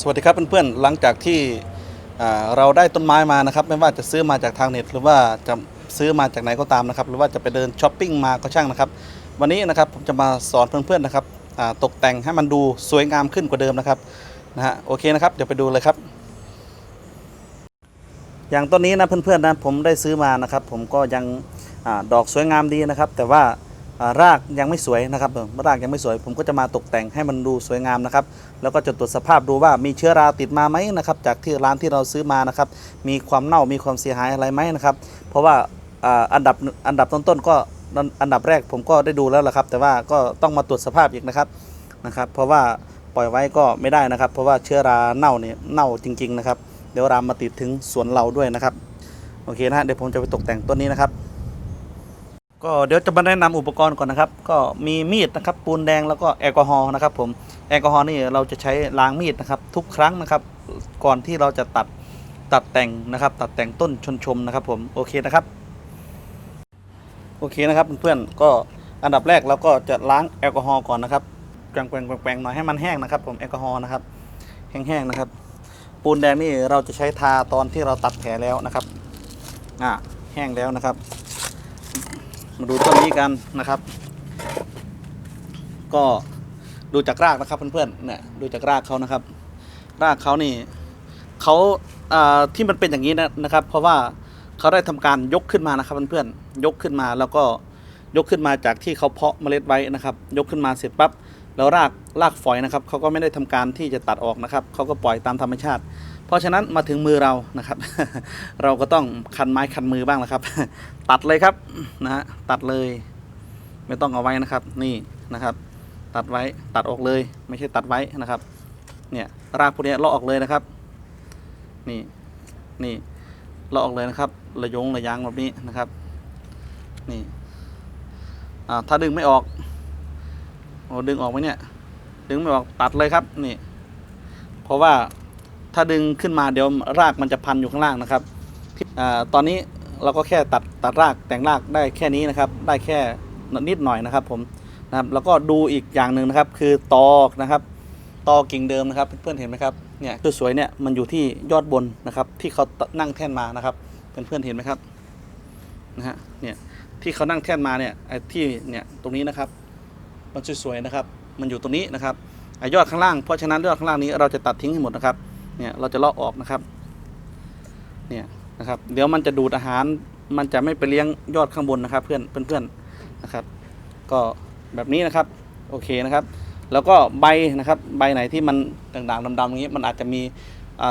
สวัสดีครับเพื่อนๆหลังจากที่เราได้ต้นไม้มานะครับ ไม่ว่าจะซื้อมาจากทางเน็ต หรือว่าจะซื้อมาจากไหนก็ตามนะครับ หรือว่าจะไปเดินช้อปปิ้งมาก็ช่างนะครับ วันนี้นะครับผมจะมาสอนเพื่อนๆนะครับตกแต่งให้มันดูสวยงามขึ้นกว่าเดิมนะครับนะฮะโอเคนะครับเดี๋ยวไปดูเลยครับ อย่างต้นนี้นะเพื่อนๆนะผมได้ซื้อมานะครับ ผมก็ยังอดอกสวยงามดีนะครับ แต่ว่า รากยังไม่สวยนะครับรากยังไม่สวย ผมก็จะมาตกแต่งให้มันดูสวยงามนะครับ แล้วก็จะตรวจสภาพดูว่ามีเชื้อราติดมาไหมนะครับ จากที่ร้านที่เราซื้อมานะครับ มีความเน่ามีความเสียหายอะไรไหมนะครับ เพราะว่าอ่าอันดับอันดับต้นๆก็อันดับแรกผมก็ได้ดูแล้วละครับ แต่ว่าก็ต้องมาตรวจสภาพอีกนะครับนะครับ เพราะว่าปล่อยไว้ก็ไม่ได้นะครับ เพราะว่าเชื้อราเน่าเนี่ยเน่าจริง ๆ นะครับ เดี๋ยวรามมาติดถึงสวนเราด้วยนะครับโอเคนะฮะเดี๋ยวผมจะไปตกแต่งต้นนี้นะครับ ก็เดี๋ยวจะมาแนะนำอุปกรณ์ก่อนนะครับ ก็มีมีดนะครับปูนแดงแล้วก็แอลกอฮอล์นะครับผมแอลกอฮอล์นี่เราจะใช้ล้างมีดนะครับ ทุกครั้งนะครับ ก่อนที่เราจะตัดตัดแต่งนะครับ ตัดแต่งต้นชนชมนะครับ ผมโอเคนะครับโอเคนะครับเพื่อนๆก็อันดับแรกเราก็จะล้างแอลกอฮอล์ก่อนนะครับแกว่งๆแกว่งหน่อยให้มันแห้งนะครับ ผมแอลกอฮอล์นะครับแห้งๆนะครับ ปูนแดงนี่เราจะใช้ทาตอนที่เราตัดแผลแล้วนะครับอ่าแห้งแล้วนะครับ มาดูต้นนี้กันนะครับ ก็ดูจากรากนะครับเพื่อนๆเนี่ยดูจากรากเขานะครับ รากเขานี่เขาที่มันเป็นอย่างนี้นะนะครับ เพราะว่าเขาได้ทำการยกขึ้นมานะครับเพื่อนๆยกขึ้นมาแล้วก็ยกขึ้นมาจากที่เขาเพาะเมล็ดไว้นะครับ ยกขึ้นมาเสร็จปั๊บแล้วรากรากฝอยนะครับเขาก็ไม่ได้ทำการที่จะตัดออกนะครับเขาก็ปล่อยตามธรรมชาติ ราะฉะนั้นมาถึงมือเรานะครับ เราก็ต้องคันไม้คันมือบ้างนะครับ ตัดเลยครับนะฮะตัดเลย ไม่ต้องเอาไว้นะครับ นี่นะครับ ตัดไว้ตัดออกเลย ไม่ใช่ตัดไว้นะครับ เนี่ยรากพวกเนี้ยเลาะออกเลยนะครับ นี่นี่เลาะออกเลยนะครับ ระยงระยางแบบนี้นะครับ นี่อ่าถ้าดึงไม่ออกโอ้ดึงออกไหมเนี่ย ดึงไม่ออกตัดเลยครับ นี่ เพราะว่า ถ้าดึงขึ้นมาเดี๋ยวรากมันจะพันอยู่ข้างล่างนะครับอตอนนี้เราก็แค่ตัดตัดรากแต่งรากได้แค่นี้นะครับ ได้แค่นิดหน่อยนะครับผมนะครับแล้วก็ดูอีกอย่างหนึ่งนะครับ คือตอกนะครับ ตอกิ่งเดิมนะครับเพื่อนๆเห็นไหมครับเนี่ยสวยๆเนี่ยมันอยู่ที่ยอดบนนะครับ ที่เขานั่งแท่นมานะครับเพื่อนๆเห็นไหมครับนะฮะเนี่ยที่เขานั่งแท่นมาเนี่ยไอ้ที่เนี่ยตรงนี้นะครับ มันสวยๆนะครับ มันอยู่ตรงนี้นะครับไอ้ยอดข้างล่างเพราะฉะนั้นยอดข้างล่างนี้เราจะตัดทิ้งให้หมดนะครับ เนี่ยเราจะเลาะออกนะครับ เนี่ยนะครับ เดี๋ยวมันจะดูดอาหาร มันจะไม่ไปเลี้ยงยอดข้างบนนะครับ เพื่อนเพื่อนๆนะครับ ก็แบบนี้นะครับ โอเคนะครับ แล้วก็ใบนะครับ ใบไหนที่มันด่างๆดำๆอย่างนี้ มันอาจจะมี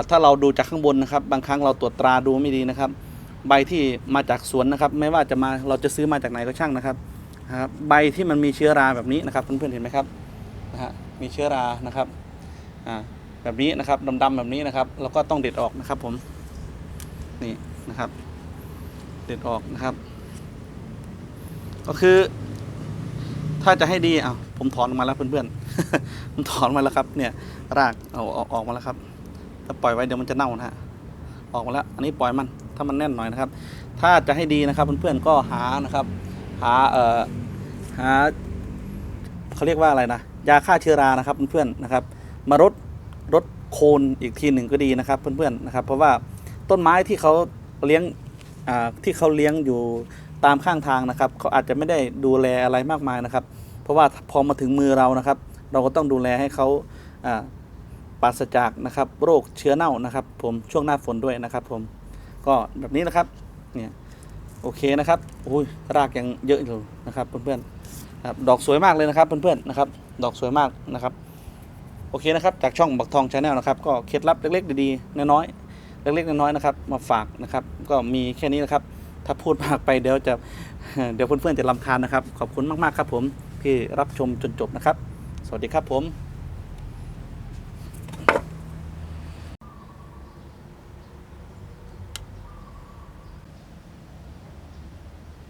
ถ้าเราดูจากข้างบนนะครับ บางครั้งเราตรวจตราดูไม่ดีนะครับ ใบที่มาจากสวนนะครับ ไม่ว่าจะมาเราจะซื้อมาจากไหนก็ช่างนะครับนะครับใบที่มันมีเชื้อราแบบนี้นะครับเพื่อนๆเห็นไหมครับนะฮะมีเชื้อรานะครับอ่า แบบนี้นะครับดำๆแบบนี้นะครับเราก็ต้องเด็ดออกนะครับผมนี่นะครับ เด็ดออกนะครับ ก็คือ ถ้าจะให้ดีอะผมถอนออกมาแล้วเพื่อนๆผมถอนมาแล้วครับ เนี่ย รากเอาเอาออกมาแล้วครับ ถ้าปล่อยไว้เดี๋ยวมันจะเน่านะฮะออกมาแล้วอันนี้ปล่อยมัน ถ้ามันแน่นหน่อยนะครับ ถ้าจะให้ดีนะครับเพื่อนๆก็หานะครับ หาเอ่อหาเขาเรียกว่าอะไรนะยาฆ่าเชื้อรานะครับเพื่อนๆนะครับ มารด รดโคนอีกทีหนึ่งก็ดีนะครับเพื่อนๆนะครับ เพราะว่าต้นไม้ที่เขาเลี้ยงที่เขาเลี้ยงอยู่ตามข้างทางนะครับเขาอาจจะไม่ได้ดูแลอะไรมากมายนะครับ เพราะว่าพอมาถึงมือเรานะครับ เราก็ต้องดูแลให้เขาปราศจากนะครับ โรคเชื้อเน่านะครับ ผมช่วงหน้าฝนด้วยนะครับ ผมก็แบบนี้นะครับเนี่ยโอเคนะครับโอ้ยรากยังเยอะอยู่นะครับเพื่อนๆครับดอกสวยมากเลยนะครับเพื่อนๆนะครับ ดอกสวยมากนะครับ โอเคนะครับจากช่องบักทองชาแนลนะครับก็เคล็ดลับเล็กๆดีๆน้อยๆเล็กๆน้อยๆนะครับมาฝากนะครับก็มีแค่นี้นะครับ ถ้าพูดมากไปเดี๋ยวจะเดี๋ยวเพื่อนๆจะลำคาญนะครับ ขอบคุณมากๆครับผมที่รับชมจนจบนะครับ สวัสดีครับผม